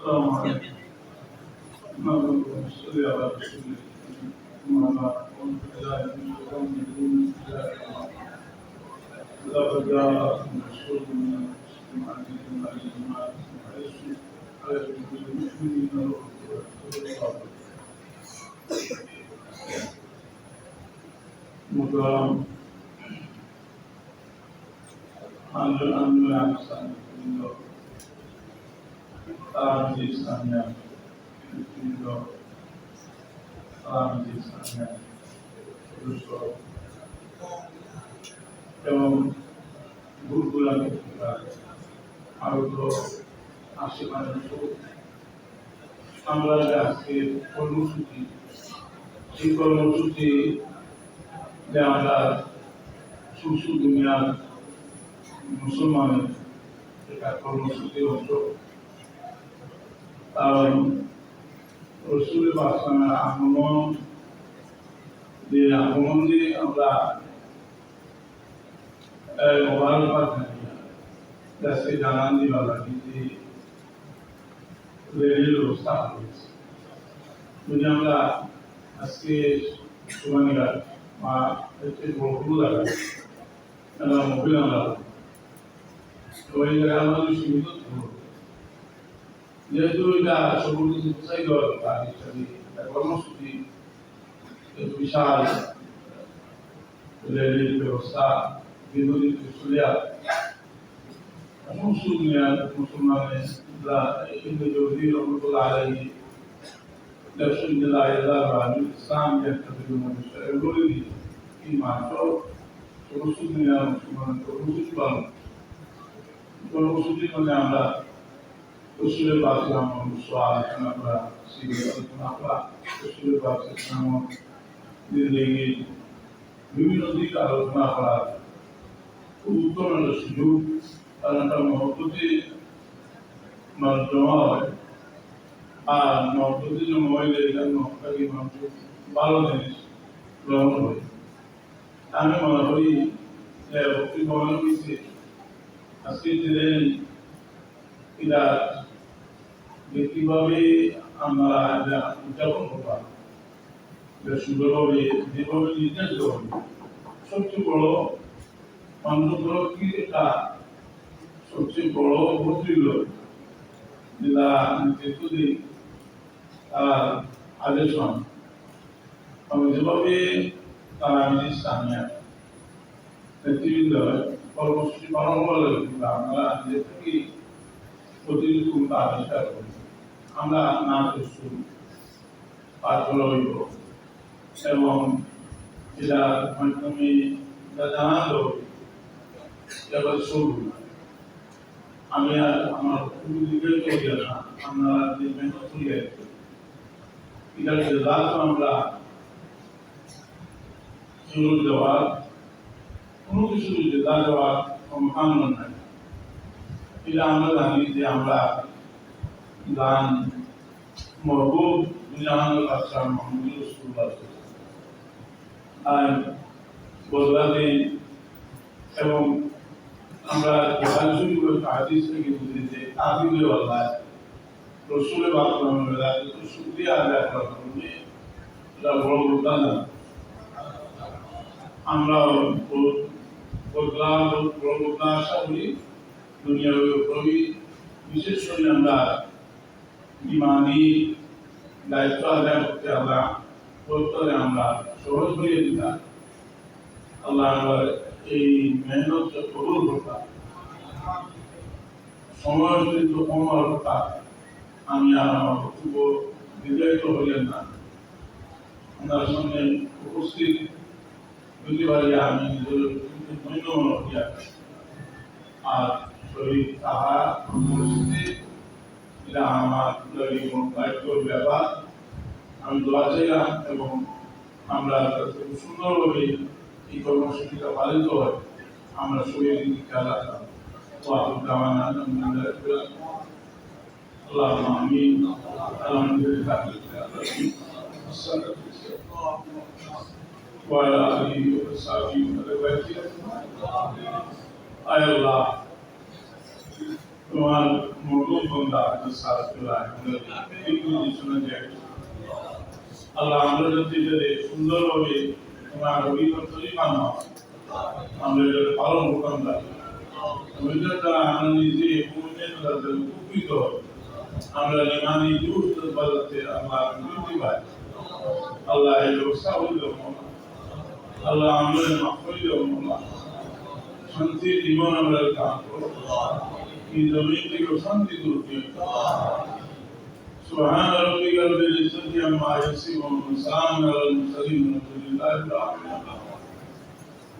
السلام عليكم نعم صلي على رسول الله أما بعد قلت لا يمكن أن يكون لقد جاء رسول من المسلمين عليه ما يسمع على المسلمين مدام عن الأمن عن سنة الله Salam di Islamia, Russo, এবং ভুলগুলাকে আরও আশেপাশে আমরা আজকে কর্মসূচি সেই কর্মসূচি যে আমরা সুস্থ দুনিয়ার মুসলমানের এটা কর্মসূচি হতো কারণ রসুল বাসনের আগমন, যে আগমন দিয়ে আমরা মোবারকবাদ জানিয়ে দেশে জানান দিবা লাগে যে ব্যবস্থা হয়েছে। আমরা আজকে সুমানিঘাট বা হচ্ছে বড়গুলো লাগাই আমরা লাগাই ওই জায়গায় আমাদের যেহেতু এটা সকল কিছু বোঝাই দেওয়ার দরকার ইত্যাদি একটা কর্মসূচি একটা বিশাল রেলের ব্যবস্থা দীর্ঘদিন থেকে চলে আসে সমস্ত দুনিয়ার মুসলমানের ইন্দ্র চৌধুরী রহমতুল্লাহ আলাইহি দর্শন জেলা এলাকা আমি ইসলাম একটা থেকে মানুষ এগুলো দিয়ে এই মাত্র সমস্ত দুনিয়ার মুসলমান কর্মসূচি পালন কর্মসূচির মধ্যে আমরা রসুলের পাশে আমার আলোচনা করা শিবির আলোচনা করা রসুলের পাশে আমার জিন্দগি বিভিন্ন দিক আলোচনা করা, খুব উত্তম একটা সুযোগ কারণ একটা মহব্বতে মানুষ জমা হয়, আর মহব্বতে জমা হইলে এটা মহব্বতাকে মানুষ ভালো জিনিস গ্রহণ করে। আমি মনে করি ভক্তি ভবন হয়েছে আজকের দিনে এরা যে কীভাবে আমরা এটা উদযাপন এটা সুন্দরভাবে যেভাবে নির্ধারিত হবে সবচেয়ে বড় মানুষগুলো কি এটা সবচেয়ে বড় ভদ্রিল যেটা দিই তার আদেশ হন এবং যেভাবে তারা নিজের স্থানীয় নেতৃবৃন্দ কর্মসূচি পালন করে আমরা নিজে থেকে প্রতিনিধি আবিষ্কার করি আমরা না করছি পাঠ হইব এবং এটার মাধ্যমে জানালো এবার শুরু। আমি আর আমার খুবই নিবেদিত না, আমরা যে মেহনত হইয়া এটার রেজাল্ট আমরা সুযোগ দেওয়ার কোনো কিছু রেজাল্ট দেওয়ার সম্ভাবনা নাই এটা আমরা জানি যে আমরা গান মহবুব জাহানুল আসলাম মোহাম্মদ রসুল্লাহ আর এবং আমরা শুরু করে হাদিস থেকে আদায় এটা বড় কথা না। আমরা বদলা বড় বদলা আশা করি দুনিয়ার বিশেষ করে আমরা ইমানি দায়িত্ব আদায় করতে আমরা করতে আমরা সহজ হয়ে দিতাম আল্লাহ এই মেহনত কবুল করতাম সময় কিন্তু কমার কথা আমি আর আমার বক্তব্য দীর্ঘায়িত হইলেন না। আপনার সামনে উপস্থিত বুঝতে পারি আমি নিজের মনে আর শরীর তাহা এটা আমার দায়িত্বর ব্যাপার আমি দোয়া চাইলাম এবং আমরা খুব সুন্দরভাবে এই কর্মসূচিটা পালিত হয় আমরা শরীর দিকে খেয়াল রাখলাম ওয়াকুল দাওয়ানা আলহামদুলিল্লাহ اللهم امين الحمد لله وعلى اله وصحبه وسلم আয় আল্লাহ তোমার পজিশনে যায় আল্লাহ আমরা যদি সুন্দরভাবে তোমার অভিজ্ঞতাই মানো আমরা এটা পালন করতাম আমরা আমরা ইমানি আল্লাহ বৃদ্ধি পাই। আল্লাহ এই ব্যবস্থা হইল আল্লাহ আমাদের মাফ হইল শান্তি জীবন আমরা في ذريتك وسندد ركبك سبحان ربك رب العزة عما يصفون وسلام على المرسلين والحمد لله رب العالمين